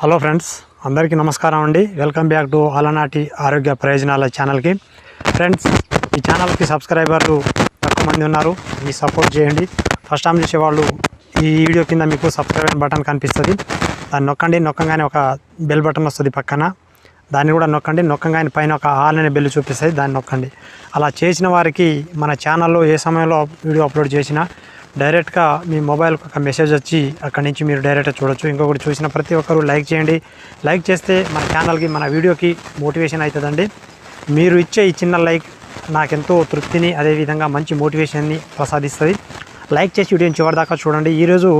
Hello friends అందరికీ నమస్కారం అండి. వెల్కమ్ బ్యాక్ టు అలనాటి ఆరోగ్య ప్రయోజనాల ఛానల్కి. ఫ్రెండ్స్ ఈ ఛానల్కి సబ్స్క్రైబర్లు తక్కువ మంది ఉన్నారు. మీ సపోర్ట్ చేయండి. ఫస్ట్ టైం చూసేవాళ్ళు ఈ వీడియో కింద మీకు సబ్స్క్రైబ్ బటన్ కనిపిస్తుంది. దాన్ని నొక్కండి. నొక్కగానే ఒక బెల్ బటన్ వస్తుంది పక్కన. దాన్ని కూడా నొక్కండి. నొక్కగానే పైన ఒక ఆల్ అనే బెల్ చూపిస్తుంది. దాన్ని నొక్కండి. అలా చేసిన వారికి మన ఛానల్లో ఏ సమయంలో వీడియో అప్లోడ్ చేసినా డైరెక్ట్గా మీ మొబైల్కి ఒక మెసేజ్ వచ్చి అక్కడి నుంచి మీరు డైరెక్ట్గా చూడొచ్చు. ఇంకొకటి చూసిన ప్రతి ఒక్కరు లైక్ చేయండి. లైక్ చేస్తే మన ఛానల్కి మన వీడియోకి మోటివేషన్ అవుతుందండి. మీరు ఇచ్చే ఈ చిన్న లైక్ నాకెంతో తృప్తిని అదేవిధంగా మంచి మోటివేషన్ని ప్రసాదిస్తుంది. లైక్ చేసి వీడియోని చివరిదాకా చూడండి. ఈరోజు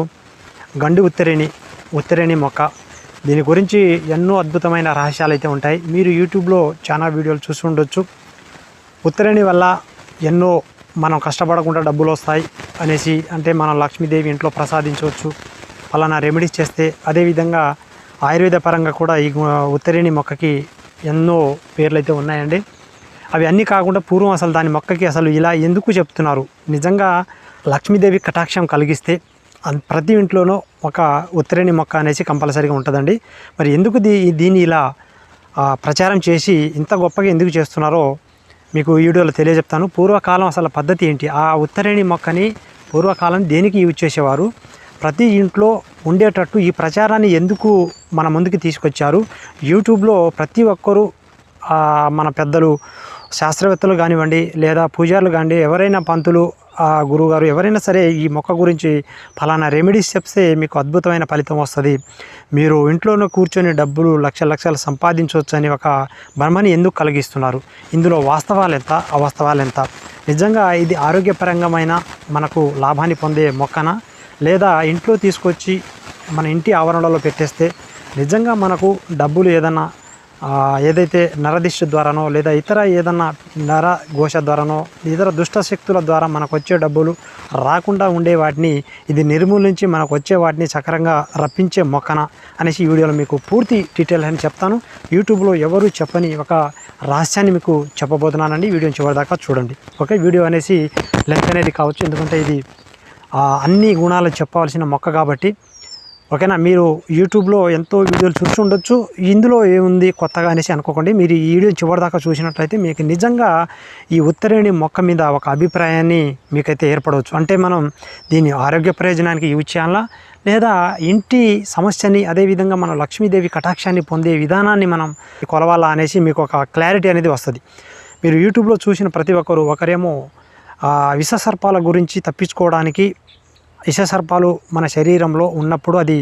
గండు ఉత్తరేణి ఉత్తరేణి మొక్క. దీని గురించి ఎన్నో అద్భుతమైన రహస్యాలు అయితే ఉంటాయి. మీరు యూట్యూబ్లో చాలా వీడియోలు చూసి ఉండొచ్చు. ఉత్తరేణి వల్ల ఎన్నో మనం కష్టపడకుండా డబ్బులు వస్తాయి. అనేసి అంటే మనం లక్ష్మీదేవి ఇంట్లో ప్రసాదించవచ్చు అలానా రెమెడీస్ చేస్తే అదేవిధంగా ఆయుర్వేద పరంగా కూడా ఈ ఉత్తరేణి మొక్కకి ఎన్నో పేర్లు అయితే ఉన్నాయండి. అవి అన్నీ కాకుండా పూర్వం అసలు దాని మొక్కకి అసలు ఇలా ఎందుకు చెప్తున్నారు? నిజంగా లక్ష్మీదేవి కటాక్షం కలిగిస్తే ప్రతి ఇంట్లోనూ ఒక ఉత్తరేణి మొక్క అనేసి కంపల్సరీగా ఉంటుందండి. మరి ఎందుకు దీ దీన్ని ఇలా ప్రచారం చేసి ఇంత గొప్పగా ఎందుకు చేస్తున్నారో మీకు ఈ వీడియోలో తెలియజెప్తాను. పూర్వకాలం అసలు పద్ధతి ఏంటి? ఆ ఉత్తరేణి మొక్కని పూర్వకాలం దేనికి యూజ్ చేసేవారు? ప్రతి ఇంట్లో ఉండేటట్టు ఈ ప్రచారాన్ని ఎందుకు మన ముందుకు తీసుకొచ్చారు? యూట్యూబ్లో ప్రతి ఒక్కరూ మన పెద్దలు శాస్త్రవేత్తలు కానివ్వండి లేదా పూజారులు కానివ్వండి ఎవరైనా పంతులు ఆ గురువుగారు ఎవరైనా సరే ఈ మొక్క గురించి ఫలానా రెమెడీస్ చెప్తే మీకు అద్భుతమైన ఫలితం వస్తుంది. మీరు ఇంట్లోనే కూర్చొని డబ్బులు లక్ష లక్షలు సంపాదించవచ్చు అని ఒక భ్రమని ఎందుకు కలిగిస్తున్నారు? ఇందులో వాస్తవాలు ఎంత? అవాస్తవాలు ఎంత? నిజంగా ఇది ఆరోగ్యపరంగమైన మనకు లాభాన్ని పొందే మొక్కన? లేదా ఇంట్లో తీసుకొచ్చి మన ఇంటి ఆవరణలో పెట్టేస్తే నిజంగా మనకు డబ్బులు ఏదన్నా ఏదైతే నరదిష్టి ద్వారానో లేదా ఇతర ఏదన్నా నర ఘోష ద్వారానో ఇతర దుష్ట శక్తుల ద్వారా మనకు వచ్చే డబ్బులు రాకుండా ఉండే వాటిని ఇది నిర్మూలించి మనకు వచ్చే వాటిని సక్రంగా రప్పించే మొక్కన అనేసి ఈ వీడియోలో మీకు పూర్తి డీటెయిల్ అని చెప్తాను. యూట్యూబ్లో ఎవరు చెప్పని ఒక రహస్యాన్ని మీకు చెప్పబోతున్నానండి. చివరి చివరిదాకా చూడండి. ఓకే వీడియో అనేసి లెంత్ అనేది కావచ్చు ఎందుకంటే ఇది అన్ని గుణాలు చెప్పవలసిన మొక్క కాబట్టి ఓకేనా? మీరు యూట్యూబ్లో ఎంతో వీడియోలు చూసి ఇందులో ఏముంది కొత్తగా అనేసి అనుకోకండి. మీరు ఈ వీడియో చివరిదాకా చూసినట్లయితే మీకు నిజంగా ఈ ఉత్తరేణి మొక్క మీద ఒక అభిప్రాయాన్ని మీకైతే ఏర్పడవచ్చు. అంటే మనం దీన్ని ఆరోగ్య ప్రయోజనానికి యూజ్ చేయాలా? లేదా ఇంటి సమస్యని అదేవిధంగా మనం లక్ష్మీదేవి కటాక్షాన్ని పొందే విధానాన్ని మనం కొలవాలా అనేసి మీకు ఒక క్లారిటీ అనేది వస్తుంది. మీరు యూట్యూబ్లో చూసిన ప్రతి ఒక్కరు ఒకరేమో విషసర్పాల గురించి తప్పించుకోవడానికి విషసర్పాలు మన శరీరంలో ఉన్నప్పుడు అది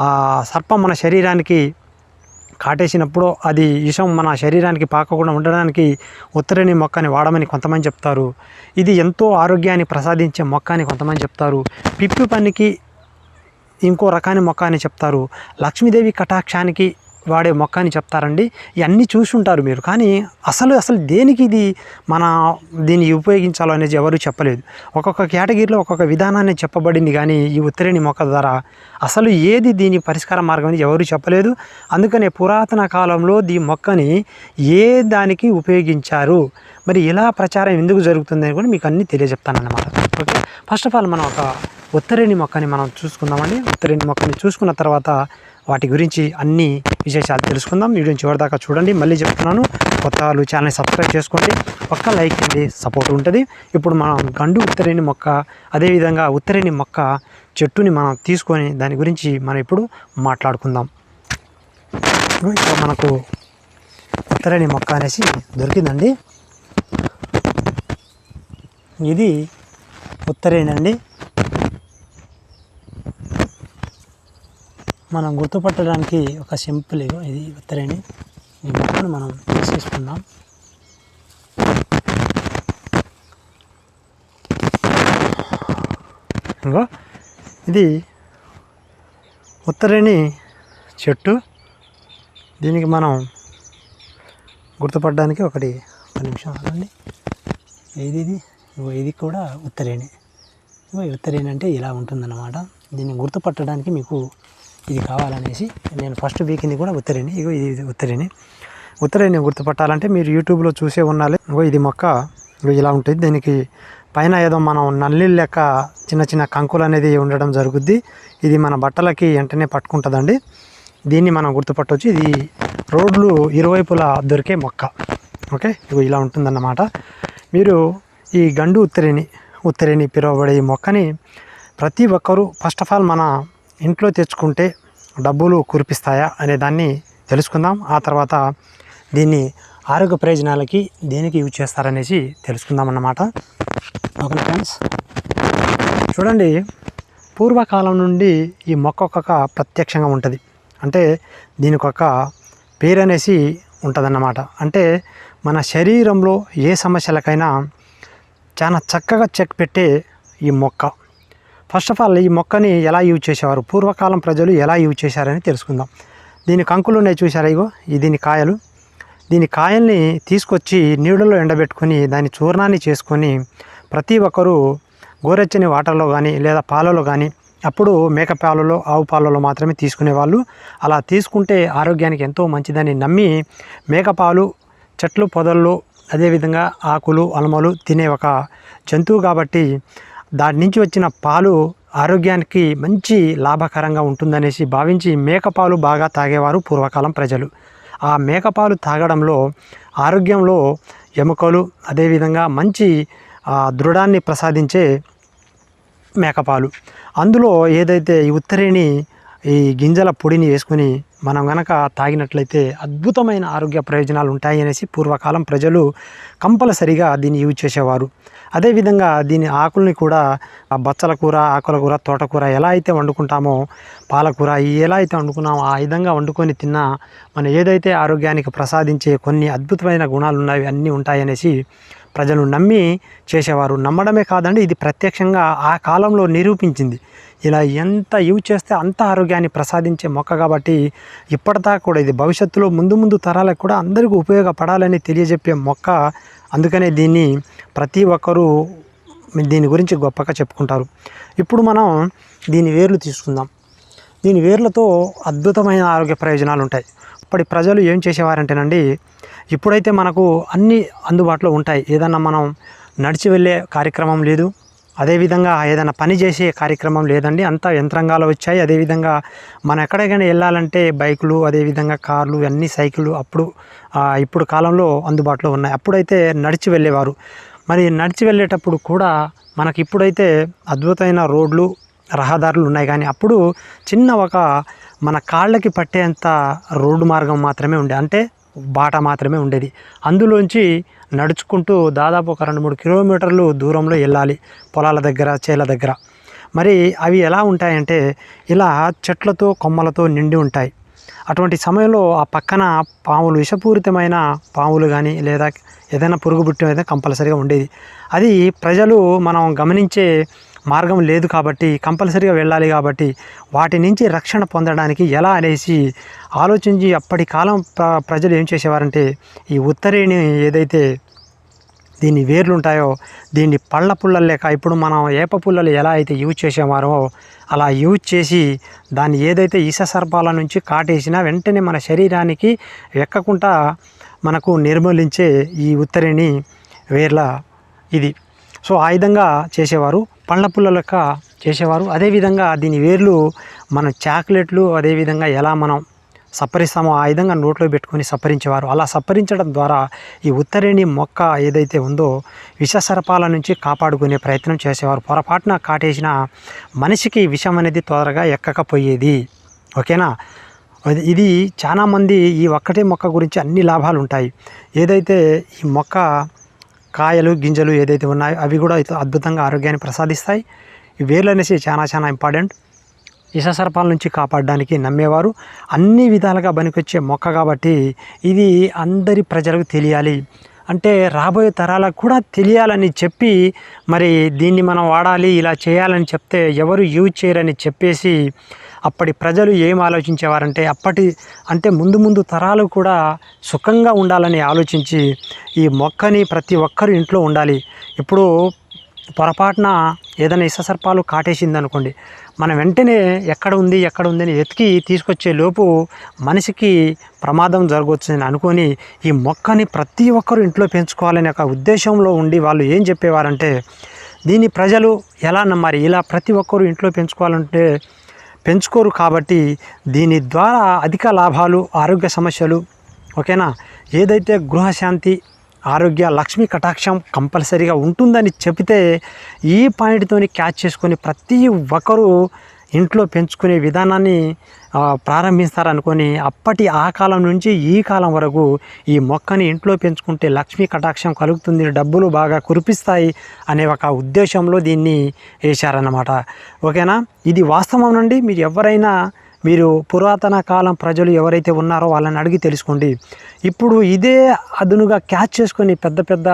ఆ సర్పం మన శరీరానికి కాటేసినప్పుడు అది విషం మన శరీరానికి పాకకుండా ఉండడానికి ఉత్తరేణి మొక్కని వాడమని కొంతమంది చెప్తారు. ఇది ఎంతో ఆరోగ్యాన్ని ప్రసాదించే మొక్క అని కొంతమంది చెప్తారు. పిప్పి పనికి ఇంకో రకాన్ని మొక్క అని చెప్తారు. లక్ష్మీదేవి కటాక్షానికి వాడే మొక్క అని చెప్తారండి. ఇవన్నీ చూసుంటారు మీరు. కానీ అసలు అసలు దేనికి ఇది మన దీన్ని ఉపయోగించాలో అనేది ఎవరు చెప్పలేదు. ఒక్కొక్క కేటగిరీలో ఒక్కొక్క విధానాన్ని చెప్పబడింది. కానీ ఈ ఉత్తరేణి మొక్క ద్వారా అసలు ఏది దీని పరిష్కార మార్గం అని ఎవరు చెప్పలేదు. అందుకనే పురాతన కాలంలో ఈ మొక్కని ఏ దానికి ఉపయోగించారు? మరి ఇలా ప్రచారం ఎందుకు జరుగుతుంది అని కూడా మీకు అన్నీ తెలియజెప్తానన్నమాట. ఓకే? ఫస్ట్ ఆఫ్ ఆల్ మనం ఒక ఉత్తరేణి మొక్కని మనం చూసుకుందామండి. ఉత్తరేణి మొక్కని చూసుకున్న తర్వాత వాటి గురించి అన్ని విశేషాలు తెలుసుకుందాం. వీడియో చివరిదాకా చూడండి. మళ్ళీ చెప్తున్నాను. కొత్త వాళ్ళు ఛానల్ సబ్స్క్రైబ్ చేసుకోండి. ఒక్క లైక్ అండి సపోర్ట్ ఉంటుంది. ఇప్పుడు మనం గండు ఉత్తరేణి మొక్క అదేవిధంగా ఉత్తరేణి మొక్క చెట్టుని మనం తీసుకొని దాని గురించి మనం ఇప్పుడు మాట్లాడుకుందాం. ఇక్కడ మనకు ఉత్తరేణి మొక్క అనేసి దొరికిందండి. ఇది ఉత్తరేణి అండి. మనం గుర్తుపట్టడానికి ఒక సింపుల్ ఇది ఉత్తరేణి ఈ మొక్కను మనం తీసేసుకుందాం. ఇంకో ఇది ఉత్తరేణి చెట్టు. దీనికి మనం గుర్తుపడడానికి ఒకటి ఒక నిమిషం ఆగండి. ఏది ఇది? ఇది కూడా ఉత్తరేణి ఇగో ఉత్తరేణి అంటే ఇలా ఉంటుందన్నమాట. దీన్ని గుర్తుపట్టడానికి మీకు ఇది కావాలనేసి నేను ఫస్ట్ వీకింది కూడా ఉత్తరేణి ఇగో ఇది ఉత్తరేణి ఉత్తరేణి గుర్తుపట్టాలంటే మీరు యూట్యూబ్లో చూసే ఉండాలి. ఇగో ఇది మొక్క ఇలా ఉంటుంది. దీనికి పైన ఏదో మనం నల్లి లెక్క చిన్న చిన్న కంకులు అనేది ఉండడం జరుగుద్ది. ఇది మన బట్టలకి వెంటనే పట్టుకుంటుందండి. దీన్ని మనం గుర్తుపట్టవచ్చు ఇది రోడ్లు ఇరువైపులా దొరికే మొక్క. ఓకే? ఇగో ఇలా ఉంటుందన్నమాట. మీరు ఈ గండు ఉత్తరిని ఉత్తరిని పిలువబడే ఈ మొక్కని ప్రతి ఒక్కరూ ఫస్ట్ ఆఫ్ ఆల్ మన ఇంట్లో తెచ్చుకుంటే డబ్బులు కురిపిస్తాయా అనే దాన్ని తెలుసుకుందాం. ఆ తర్వాత దీన్ని ఆరోగ్య ప్రయోజనాలకి దేనికి యూజ్ చేస్తారనేసి తెలుసుకుందాం అన్నమాట ఓకే ఫ్రెండ్స్ చూడండి పూర్వకాలం నుండి ఈ మొక్క ఒక్కొక్క ప్రత్యక్షంగా ఉంటుంది. అంటే దీనికొక పేరు అనేసి ఉంటుందన్నమాట. అంటే మన శరీరంలో ఏ సమస్యలకైనా చాలా చక్కగా చెక్ పెట్టే ఈ మొక్క. ఫస్ట్ ఆఫ్ ఆల్ ఈ మొక్కని ఎలా యూజ్ చేసేవారు? పూర్వకాలం ప్రజలు ఎలా యూజ్ చేశారని తెలుసుకుందాం. దీని కంకులు ఉన్నాయి చూసారా ఇగో? ఈ దీని కాయలు. దీని కాయల్ని తీసుకొచ్చి నీళ్ళలో ఎండబెట్టుకొని దాని చూర్ణాన్ని చేసుకొని ప్రతి ఒక్కరూ గోరెచ్చని వాటర్లో కానీ లేదా పాలలో కానీ అప్పుడు మేక పాలలో ఆవు పాలలో మాత్రమే తీసుకునేవాళ్ళు. అలా తీసుకుంటే ఆరోగ్యానికి ఎంతో మంచిదని నమ్మి మేకపాలు చెట్లు పొదల్లో అదేవిధంగా ఆకులు అలమలు తినే ఒక జంతువు కాబట్టి దాని నుంచి వచ్చిన పాలు ఆరోగ్యానికి మంచి లాభకరంగా ఉంటుందనేసి భావించి మేకపాలు బాగా తాగేవారు పూర్వకాలం ప్రజలు. ఆ మేకపాలు తాగడంలో ఆరోగ్యంలో ఎముకలు అదేవిధంగా మంచి దృఢాన్ని ప్రసాదించే మేకపాలు. అందులో ఏదైతే ఈ ఉత్తరేణి ఈ గింజల పొడిని వేసుకొని మనం గనక తాగినట్లయితే అద్భుతమైన ఆరోగ్య ప్రయోజనాలు ఉంటాయి అనేసి పూర్వకాలం ప్రజలు కంపల్సరిగా దీన్ని యూజ్ చేసేవారు. అదేవిధంగా దీని ఆకుల్ని కూడా ఆ బచ్చల కూర ఆకుల కూర తోటకూర ఎలా అయితే వండుకుంటామో పాలకూర ఎలా అయితే వండుకున్నామో ఆ విధంగా వండుకొని తిన్నా మనం ఏదైతే ఆరోగ్యానికి ప్రసాదించే కొన్ని అద్భుతమైన గుణాలు ఉన్నాయి అన్నీ ఉంటాయనేసి ప్రజలు నమ్మి చేసేవారు. నమ్మడమే కాదండి ఇది ప్రత్యక్షంగా ఆ కాలంలో నిరూపించింది. ఇలా ఎంత యూజ్ చేస్తే అంత ఆరోగ్యాన్ని ప్రసాదించే మొక్క కాబట్టి ఇప్పటిదాకా కూడా ఇది భవిష్యత్తులో ముందు ముందు తరాలకు కూడా అందరికీ ఉపయోగపడాలని తెలియజెప్పే మొక్క. అందుకనే దీన్ని ప్రతి ఒక్కరూ దీని గురించి గొప్పగా చెప్పుకుంటారు. ఇప్పుడు మనం దీని వేర్లు తీసుకుందాం. దీని వేర్లతో అద్భుతమైన ఆరోగ్య ప్రయోజనాలు ఉంటాయి. ఇప్పటి ప్రజలు ఏం చేసేవారంటేనండి ఇప్పుడైతే మనకు అన్నీ అందుబాటులో ఉంటాయి. ఏదన్నా మనం నడిచి వెళ్ళే కార్యక్రమం లేదు అదేవిధంగా ఏదైనా పని చేసే కార్యక్రమం లేదండి అంతా యంత్రాంగాలు వచ్చాయి. అదేవిధంగా మనం ఎక్కడికైనా వెళ్ళాలంటే బైకులు అదేవిధంగా కార్లు అన్ని సైకిళ్ళు అప్పుడు ఇప్పుడు కాలంలో అందుబాటులో ఉన్నాయి. అప్పుడైతే నడిచి వెళ్ళేవారు. మరి నడిచి వెళ్ళేటప్పుడు కూడా మనకి ఇప్పుడైతే అద్భుతమైన రోడ్లు రహదారులు ఉన్నాయి. కానీ అప్పుడు చిన్న ఒక మన కాళ్ళకి పట్టేంత రోడ్డు మార్గం మాత్రమే ఉండే అంటే బాట మాత్రమే ఉండేది. అందులోంచి నడుచుకుంటూ దాదాపు ఒక రెండు మూడు కిలోమీటర్లు దూరంలో వెళ్ళాలి పొలాల దగ్గర చేల దగ్గర. మరి అవి ఎలా ఉంటాయంటే ఇలా చెట్లతో కొమ్మలతో నిండి ఉంటాయి. అటువంటి సమయంలో ఆ పక్కన పాములు విషపూరితమైన పాములు కానీ లేదా ఏదైనా పురుగుబుట్టి అయితే కంపల్సరీగా ఉండేది. అది ప్రజలు మనం గమనించే మార్గం లేదు కాబట్టి కంపల్సరీగా వెళ్ళాలి కాబట్టి వాటి నుంచి రక్షణ పొందడానికి ఎలా అనేసి ఆలోచించి అప్పటి కాలం ప్ర ప్రజలు ఏం చేసేవారంటే ఈ ఉత్తరేణి ఏదైతే దీని వేర్లు ఉంటాయో దీన్ని పళ్ళ పుల్లలు లేక ఇప్పుడు మనం ఏప పుల్లలు ఎలా అయితే యూజ్ చేసేవారో అలా యూజ్ చేసి దాన్ని ఏదైతే ఇస సర్పాల నుంచి కాటేసినా వెంటనే మన శరీరానికి ఎక్కకుండా మనకు నిర్మూలించే ఈ ఉత్తరేణి వేర్ల ఇది. సో ఆ విధంగా చేసేవారు. పండ్ల పుల్ల లెక్క చేసేవారు. అదేవిధంగా దీని వేర్లు మన చాక్లెట్లు అదేవిధంగా ఎలా మనం సప్పరిస్తామో ఆ విధంగా నోట్లో పెట్టుకొని సప్పరించేవారు. అలా సప్పరించడం ద్వారా ఈ ఉత్తరేణి మొక్క ఏదైతే ఉందో విషసర్పాల నుంచి కాపాడుకునే ప్రయత్నం చేసేవారు. పొరపాటున కాటేసిన మనిషికి విషం అనేది త్వరగా ఎక్కకపోయేది. ఓకేనా? అది- ఇది చాలామంది ఈ ఒక్కటే మొక్క గురించి అన్ని లాభాలు ఉంటాయి ఏదైతే ఈ మొక్క కాయలు గింజలు ఏదైతే ఉన్నాయో అవి కూడా అద్భుతంగా ఆరోగ్యాన్ని ప్రసాదిస్తాయి. ఈ వేర్లు అనేసి చాలా చాలా ఇంపార్టెంట్. విషసర్పాల నుంచి కాపాడడానికి నమ్మేవారు. అన్ని విధాలుగా పనికొచ్చే మొక్క కాబట్టి ఇది అందరి ప్రజలకు తెలియాలి. అంటే రాబోయే తరాలకు కూడా తెలియాలని చెప్పి మరి దీన్ని మనం వాడాలి ఇలా చేయాలని చెప్తే ఎవరు యూజ్ చేయరని చెప్పేసి అప్పటి ప్రజలు ఏం ఆలోచించేవారంటే అప్పటి అంటే ముందు ముందు తరాలు కూడా సుఖంగా ఉండాలని ఆలోచించి ఈ మొక్కని ప్రతి ఒక్కరు ఇంట్లో ఉండాలి. ఇప్పుడు పొరపాటున ఏదైనా ఇససర్పాలు కాటేసింది అనుకోండి మనం వెంటనే ఎక్కడ ఉంది ఎక్కడ ఉంది అని వెతికి తీసుకొచ్చే లోపు మనిషికి ప్రమాదం జరగవచ్చని అనుకొని ఈ మొక్కని ప్రతి ఒక్కరు ఇంట్లో పెంచుకోవాలనే ఒక ఉద్దేశంలో ఉండి వాళ్ళు ఏం చెప్పేవారంటే దీన్ని ప్రజలు ఎలా నమ్మారు ఇలా ప్రతి ఒక్కరు ఇంట్లో పెంచుకోవాలంటే పెంచుకోరు కాబట్టి దీని ద్వారా అధిక లాభాలు ఆరోగ్య సమస్యలు ఓకేనా? ఏదైతే గృహశాంతి ఆరోగ్య లక్ష్మీ కటాక్షం కంపల్సరీగా ఉంటుందని చెబితే ఈ పాయింట్తోని క్యాచ్ చేసుకొని ప్రతి ఒక్కరూ ఇంట్లో పెంచుకునే విధానాన్ని ప్రారంభిస్తారనుకొని అప్పటి ఆ కాలం నుంచి ఈ కాలం వరకు ఈ మొక్కని ఇంట్లో పెంచుకుంటే లక్ష్మీ కటాక్షం కలుగుతుంది డబ్బులు బాగా కురిపిస్తాయి అనే ఒక ఉద్దేశంలో దీన్ని వేశారన్నమాట. ఓకేనా? ఇది వాస్తవం నుండి మీరు ఎవరైనా మీరు పురాతన కాలం ప్రజలు ఎవరైతే ఉన్నారో వాళ్ళని అడిగి తెలుసుకోండి. ఇప్పుడు ఇదే అదునుగా క్యాచ్ చేసుకొని పెద్ద పెద్ద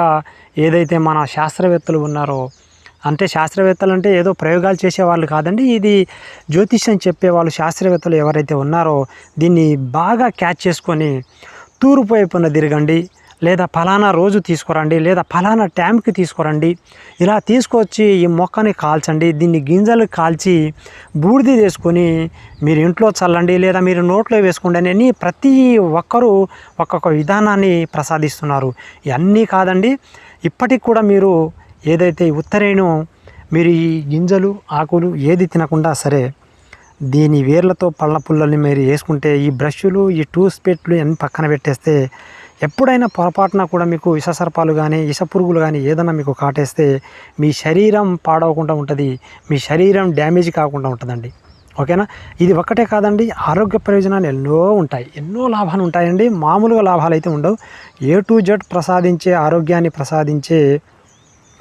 ఏదైతే మన శాస్త్రవేత్తలు ఉన్నారో అంటే శాస్త్రవేత్తలు అంటే ఏదో ప్రయోగాలు చేసేవాళ్ళు కాదండి ఇది జ్యోతిష్యం చెప్పేవాళ్ళు శాస్త్రవేత్తలు ఎవరైతే ఉన్నారో దీన్ని బాగా క్యాచ్ చేసుకొని తూర్పు వైపున తిరగండి. లేదా ఫలానా రోజు తీసుకురండి లేదా ఫలానా టైంకి తీసుకురండి. ఇలా తీసుకొచ్చి ఈ మొక్కని కాల్చండి దీన్ని గింజలు కాల్చి బూడిద తీసుకొని మీరు ఇంట్లో చల్లండి లేదా మీరు నోట్లో వేసుకోండి అని ప్రతి ఒక్కరూ ఒక్కొక్క విధానాన్ని ప్రసాదిస్తున్నారు. ఇవన్నీ కాదండి ఇప్పటికి కూడా మీరు ఏదైతే ఉత్తరేణో మీరు ఈ గింజలు ఆకులు ఏది తినకుండా సరే దీని వేర్లతో పళ్ళ పుల్లల్ని మీరు వేసుకుంటే ఈ బ్రష్లు ఈ టూస్ పెట్లు అన్ని పక్కన పెట్టేస్తే ఎప్పుడైనా పొరపాటున కూడా మీకు విషసర్పాలు కానీ విషపురుగులు కానీ ఏదైనా మీకు కాటేస్తే మీ శరీరం పాడవకుండా ఉంటుంది మీ శరీరం డ్యామేజ్ కాకుండా ఉంటుందండి. ఓకేనా? ఇది ఒక్కటే కాదండి ఆరోగ్య ప్రయోజనాలు ఎన్నో ఉంటాయి. ఎన్నో లాభాలు ఉంటాయండి. మామూలుగా లాభాలు అయితే ఉండవు. ఏ టు జెడ్ ప్రసాదించే ఆరోగ్యాన్ని ప్రసాదించే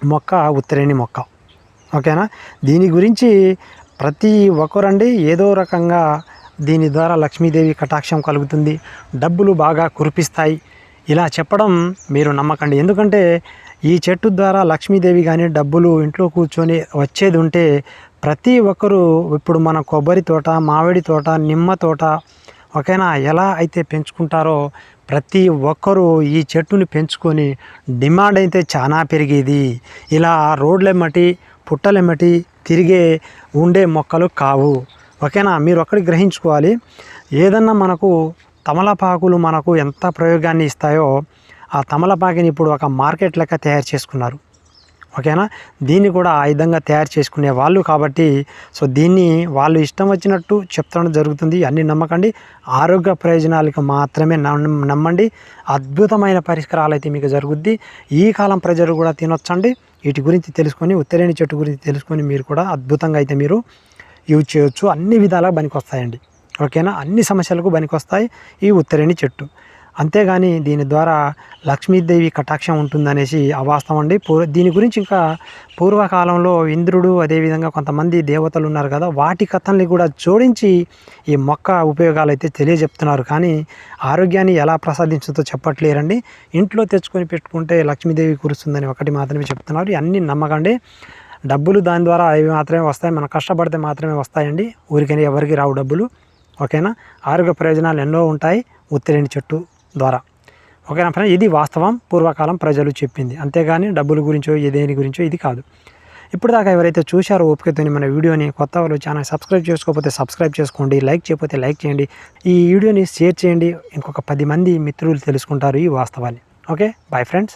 మొక్క ఉత్తరేణి మొక్క. ఓకేనా? దీని గురించి ప్రతి ఒక్కరండి ఏదో రకంగా దీని ద్వారా లక్ష్మీదేవి కటాక్షం కలుగుతుంది. డబ్బులు బాగా కురిపిస్తాయి. ఇలా చెప్పడం మీరు నమ్మకండి. ఎందుకంటే ఈ చెట్టు ద్వారా లక్ష్మీదేవి కానీ డబ్బులు ఇంట్లో కూర్చొని వచ్చేది ఉంటే ప్రతి ఒక్కరూ ఇప్పుడు మన కొబ్బరి తోట మామిడి తోట నిమ్మ తోట ఓకేనా ఎలా అయితే పెంచుకుంటారో ప్రతి ఒక్కరూ ఈ చెట్టుని పెంచుకొని డిమాండ్ అయితే చాలా పెరిగేది. ఇలా రోడ్లెమ్మటి పుట్టలెమ్మటి తిరిగే ఉండే మొక్కలు కావు. ఓకేనా మీరు ఒక్కటి గ్రహించుకోవాలి. ఏదన్నా మనకు తమలపాకులు మనకు ఎంత ప్రయోగాన్ని ఇస్తాయో ఆ తమలపాకుని ఇప్పుడు ఒక మార్కెట్ లెక్క తయారు చేసుకున్నారు. ఓకేనా? దీన్ని కూడా ఆ విధంగా తయారు చేసుకునే వాళ్ళు కాబట్టి సో దీన్ని వాళ్ళు ఇష్టం వచ్చినట్టు చెప్తడం జరుగుతుంది. అన్ని నమ్మకండి. ఆరోగ్య ప్రయోజనాలకు మాత్రమే నమ్- నమ్మండి. అద్భుతమైన పరిష్కారాలు అయితే మీకు జరుగుద్ది. ఈ కాలం ప్రజలు కూడా తినొచ్చండి. వీటి గురించి తెలుసుకొని ఉత్తరేణి చెట్టు గురించి తెలుసుకొని మీరు కూడా అద్భుతంగా అయితే మీరు యూజ్ చేయొచ్చు. అన్ని విధాలుగా పనికొస్తాయండి. ఓకేనా? అన్ని సమస్యలకు పనికొస్తాయి ఈ ఉత్తరేణి చెట్టు. అంతేగాని దీని ద్వారా లక్ష్మీదేవి కటాక్షం ఉంటుందనేసి అవాస్తవం అండి. పూర్వ దీని గురించి ఇంకా పూర్వకాలంలో ఇంద్రుడు అదేవిధంగా కొంతమంది దేవతలు ఉన్నారు కదా వాటి కథల్ని కూడా జోడించి ఈ మొక్క ఉపయోగాలు అయితే తెలియజెప్తున్నారు. కానీ ఆరోగ్యాన్ని ఎలా ప్రసాదించుతో చెప్పట్లేరండి. ఇంట్లో తెచ్చుకొని పెట్టుకుంటే లక్ష్మీదేవి కురుస్తుందని ఒకటి మాత్రమే చెప్తున్నారు. అన్నీ నమ్మకండి. డబ్బులు దాని ద్వారా అవి మాత్రమే వస్తాయి. మనం కష్టపడితే మాత్రమే వస్తాయండి. ఊరికైనా ఎవరికి రావు డబ్బులు. ఓకేనా? ఆరోగ్య ప్రయోజనాలు ఎన్నో ఉంటాయి ఉత్తరేణి చెట్టు ద్వారా. ఓకేనా ఫ్రెండ్ ఇది వాస్తవం పూర్వకాలం ప్రజలు చెప్పింది. అంతేగాని డబ్బుల గురించో ఏ దేని గురించో ఇది కాదు. ఇప్పుడు దాకా ఎవరైతే చూశారో ఓపికతోని మన వీడియోని కొత్త వాళ్ళు ఛానల్ సబ్స్క్రైబ్ చేసుకోకపోతే సబ్స్క్రైబ్ చేసుకోండి లైక్ చేయకపోతే లైక్ చేయండి. ఈ వీడియోని షేర్ చేయండి. ఇంకొక పది మంది మిత్రులు తెలుసుకుంటారు ఈ వాస్తవాన్ని. ఓకే? Bye friends